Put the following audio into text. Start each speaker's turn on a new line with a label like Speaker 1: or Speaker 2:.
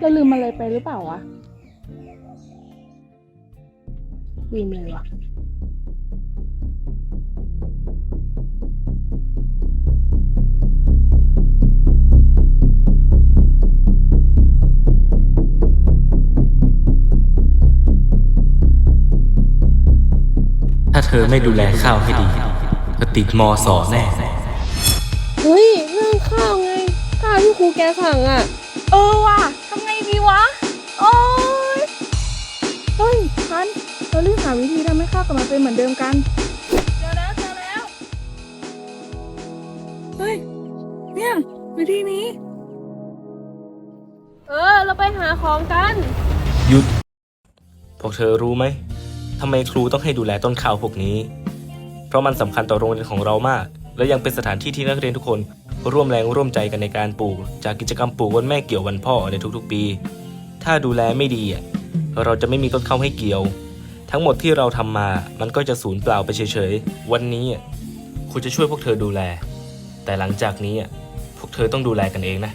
Speaker 1: เราลืมอะไรไปหรือเปล่าวะลืมเลยวะ
Speaker 2: ถ้าเธอไม่ดูแลข้าวให้ดีเธอติดมอสอแน่
Speaker 3: เฮ้ยเรื่อง รูแกสั่งอะ
Speaker 1: เออว่ะทำไงดีวะ โอ้ยเฮ้ยพันเรารีบหาวิธีทำให้ข้าวกลับมาเป็นเหมือนเดิมกัน เจอแล้วเจอแล้ว เฮ้ย เนี่ยวิธีนี้
Speaker 3: เออ เราไปหาของกัน
Speaker 2: หยุด พวกเธอรู้ไหมทำไมครูต้องให้ดูแลต้นข้าวพวกนี้ เพราะมันสำคัญต่อโรงเรียนของเรามาก และยังเป็นสถานที่ที่นักเรียนทุกคน ร่วมแรงร่วมใจกันในการปลูก จากกิจกรรมปลูกวันแม่เกี่ยววันพ่อในทุกๆปี ถ้าดูแลไม่ดีเราจะไม่มีต้นข้าวให้เกี่ยว ทั้งหมดที่เราทำมามันก็จะสูญเปล่าไปเฉยๆ วันนี้คุณจะช่วยพวกเธอดูแล แต่หลังจากนี้พวกเธอต้องดูแลกันเองนะ